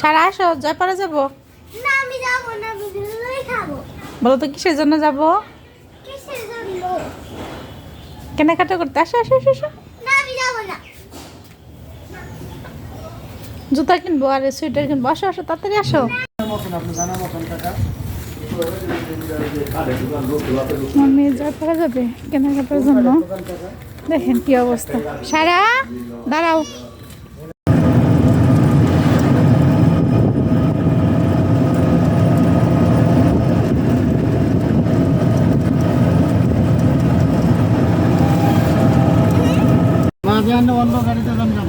সারা আসো জয়পাড়া যাব। না আমি যাব না আমি দুধই খাব। বলো তো কিসের জন্য যাব? কিসের জন্য? কেনাকাটা করতে আসো আসো আসো না আমি যাব না। জুতা কিনবো আর সোয়েটার কিনবো। আসো আসো তাড়াতাড়ি আসো। মেয়ে জয়পাড়া যাবে কেনাকাটার জন্য? দেখেন কি অবস্থা। সারা দাঁড়াও।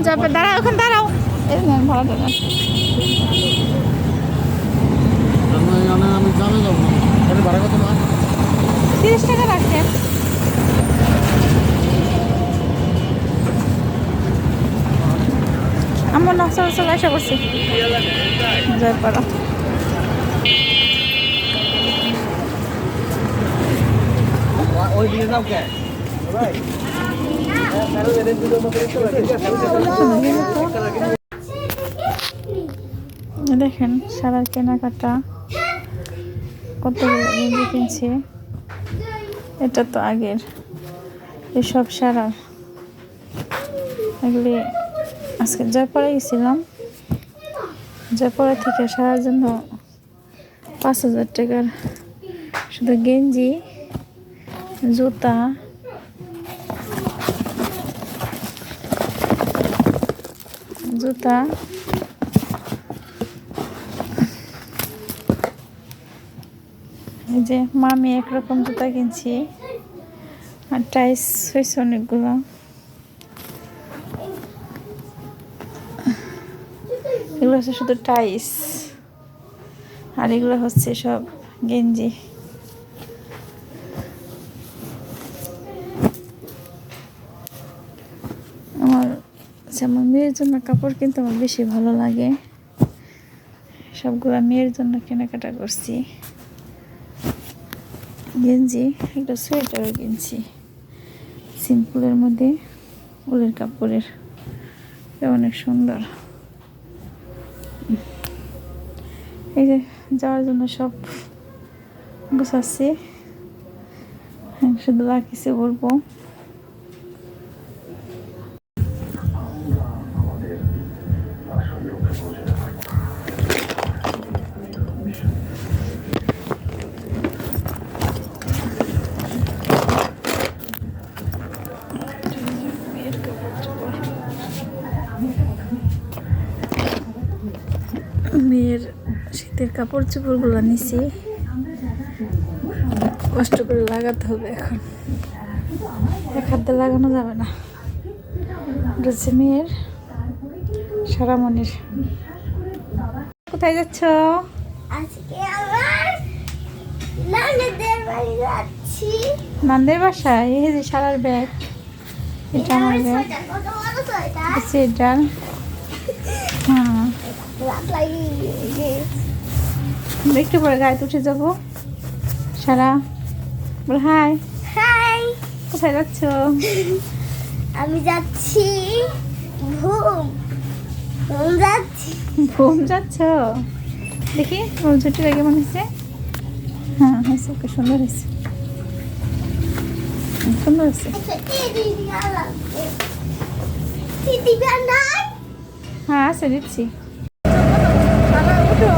যাব। দাঁড়াও ওখানে দাঁড়াও। ভাড়া তিরিশ টাকা রাখেন আমার নকশা নকশা আশা করছি। জয়পাড়া ওই দিকে যাও কে? দেখেন সারার কেনাকাটা কতগুলো কিনছে। এটা তো আগের। এসব সারার। এগুলি আজকে জয়পাড়া গেছিলাম। জয়পাড়া থেকে সারার জন্য পাঁচ হাজার টাকার শুধু গেঞ্জি, জুতা জুতা। এই যে মামি একরকম জুতা কিনছি। আর টাইস হয়েছে অনেকগুলো। এগুলো হচ্ছে শুধু টাইস। আর এগুলো হচ্ছে সব গেঞ্জি আমার আচ্ছা, আমার মেয়ের জন্য কাপড় কিনতে আমার বেশি ভালো লাগে। সবগুলো মেয়ের জন্য কেনাকাটা করছি। গেঞ্জি একটা সোয়েটারও কিনছি। সিম্পলের মধ্যে উলের কাপড়ের। অনেক সুন্দর। এই যে যাওয়ার জন্য সব গুছাচ্ছি। হ্যাঁ, শুধু বাকিছে বলব। শীতের কাপড় চোপড়গুলো নিছি। কষ্ট করে লাগাতে হবে এখন। হাতে লাগানো যাবে না। এটা হচ্ছে মেয়ের সারামণির। কোথায় যাচ্ছ? আজকে আমার নানাদের বাড়ি যাচ্ছি। নন্দের বাসায়? এই যে সারার ব্যাগ। এটা আমার ব্যাগ। সোয়েটার হ্যাঁ। একটু পরে গায়ে উঠে যাব। সারা বল হাই হাই কোথায় যাচ্ছ? আমি যাচ্ছি ঘুম। ঘুম যাচ্ছি। ঘুম যাচ্ছ? দেখি ওর ঝুটিটা কেমন হয়েছে হ্যাঁ হয়েছে খুব সুন্দর হয়েছে। সুন্দর হয়েছে। বানাই হ্যাঁ আছে দিচ্ছি বাবা, উঠো।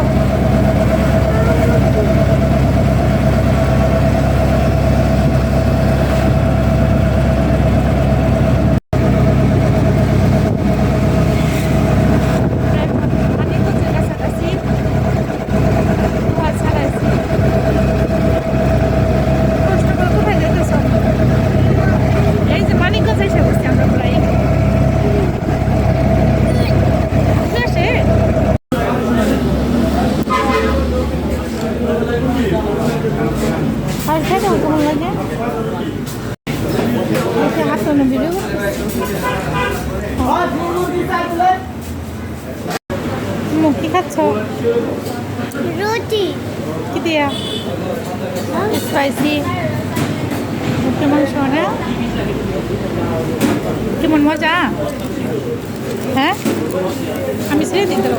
মানিকগঞ্জের কাছাকাছি। গুহার ছাড়াইছি। কষ্ট করে কোথায় যেতেছ? এই যে মানিকগঞ্জ এসে বসছি আমরা প্রায় আসে আর দাও কেমন লাগে ভিডিও কি খাচ্ছ রুটি। কি দিয়া? স্পাইসি মুখের মাংস না? কেমন মজা? হ্যাঁ? আমি ছেড়ে দিতে